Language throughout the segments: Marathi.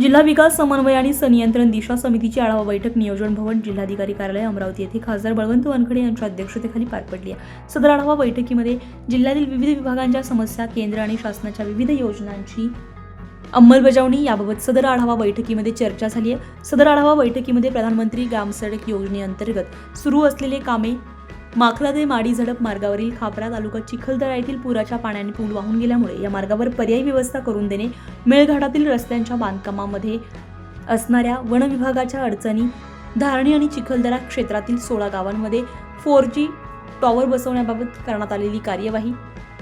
जिल्हा विकास समन्वय आणि संनियंत्रण दिशा समितीची आढावा बैठक नियोजन भवन जिल्हाधिकारी कार्यालय अमरावती येथे खासदार बळवंत वानखडे यांच्या अध्यक्षतेखाली पार पडली आहे. सदर आढावा बैठकीमध्ये जिल्ह्यातील विविध विभागांच्या समस्या केंद्र आणि शासनाच्या विविध योजनांची अंमलबजावणी याबाबत सदर आढावा बैठकीमध्ये चर्चा झाली आहे. सदर आढावा बैठकीमध्ये प्रधानमंत्री ग्रामसडक योजनेअंतर्गत सुरू असलेले कामे माखलादे माडी झडप मार्गावरील खापरा तालुका चिखलदरा येथील पुराच्या पाण्याने पूल वाहून गेल्यामुळे या मार्गावर पर्यायी व्यवस्था करून देणे मेळघाटातील रस्त्यांच्या बांधकामामध्ये असणाऱ्या वनविभागाच्या अडचणी धारणी आणि चिखलदरा क्षेत्रातील सोळा गावांमध्ये फोर जी टॉवर बसवण्याबाबत करण्यात आलेली कार्यवाही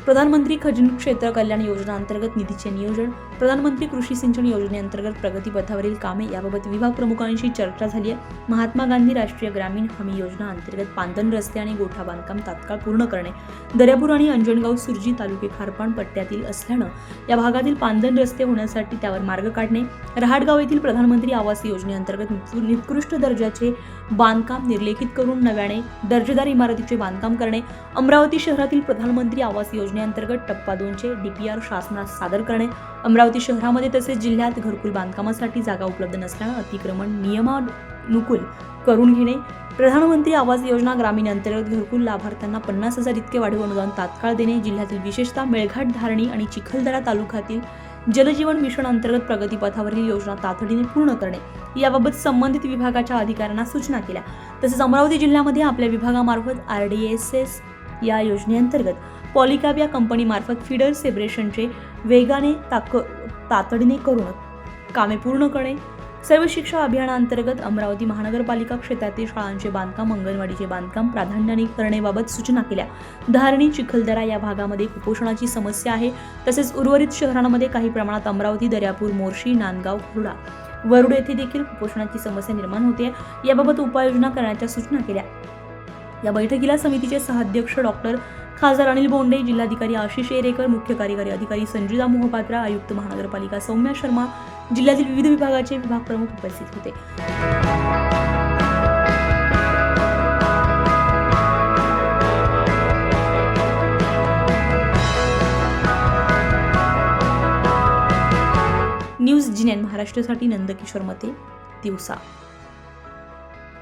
प्रधानमंत्री खजीन क्षेत्र कल्याण योजना अंतर्गत निधीचे नियोजन प्रधानमंत्री कृषी सिंचन योजनेअंतर्गत प्रगतीपथावरील कामे याबाबत विभाग प्रमुखांशी चर्चा झाली आहे. महात्मा गांधी राष्ट्रीय ग्रामीण हमी योजना अंतर्गत पांदन रस्ते आणि गोठा बांधकाम तात्काळ पूर्ण करणे दर्यापूर आणि अंजनगाव सुरजी तालुके खारपाण पट्ट्यातील असल्यानं या भागातील पांदन रस्ते होण्यासाठी त्यावर मार्ग काढणे रहाटगाव येथील प्रधानमंत्री आवास योजनेअंतर्गत निकृष्ट दर्जाचे बांधकाम निर्लेखित करून नव्याने दर्जेदार इमारतीचे बांधकाम करणे अमरावती शहरातील प्रधानमंत्री आवास योजनेअंतर्गत टप्पा दोनचे डीपीआर शासनास सादर करणे अमरावती शहरामध्ये तसेच जिल्ह्यात घरकुल बांधकामासाठी जागा उपलब्ध नसल्यानं अतिक्रमण नियमानुकूल करून घेणे प्रधानमंत्री आवास योजना ग्रामीण अंतर्गत घरकुल लाभार्थ्यांना पन्नास हजार इतके वाढीव अनुदान तात्काळ देणे जिल्ह्यातील विशेषतः मेळघाट धारणी आणि चिखलदरा तालुक्यातील जलजीवन मिशन अंतर्गत प्रगतीपथावरील योजना तातडीने पूर्ण करणे याबाबत संबंधित विभागाच्या अधिकाऱ्यांना सूचना केल्या. तसेच अमरावती जिल्ह्यामध्ये आपल्या विभागामार्फत आर डी एस एस या योजनेअंतर्गत पॉलिकॅब या कंपनीमार्फत फिडर सेपरेशनचे वेगाने ताक तातडीने करून कामे पूर्ण करणे. सर्व शिक्षा अभियानाअंतर्गत अमरावती महानगरपालिका क्षेत्रातील शाळांचे बांधकाम अंगणवाडीचे बांधकाम प्राधान्याने करण्याबाबत सूचना केल्या. धारणी चिखलदरा या भागामध्ये कुपोषणाची समस्या आहे. तसेच उर्वरित शहरांमध्ये काही प्रमाणात अमरावती दर्यापूर मोर्शी नांदगाव खुर्डा वरुड येथे देखील कुपोषणाची समस्या निर्माण होते. याबाबत उपाययोजना करण्याच्या सूचना केल्या. या बैठकीला समितीचे सहाध्यक्ष डॉक्टर खासदार अनिल बोंडे जिल्हाधिकारी आशिष एरेकर मुख्य कार्यकारी अधिकारी संजिता मोहपात्रा आयुक्त महानगरपालिका सौम्या शर्मा जिल्ह्यातील विविध विभागाचे विभाग प्रमुख उपस्थित होते. न्यूज जिनेन महाराष्ट्रासाठी नंदकिशोर मते दिवसा.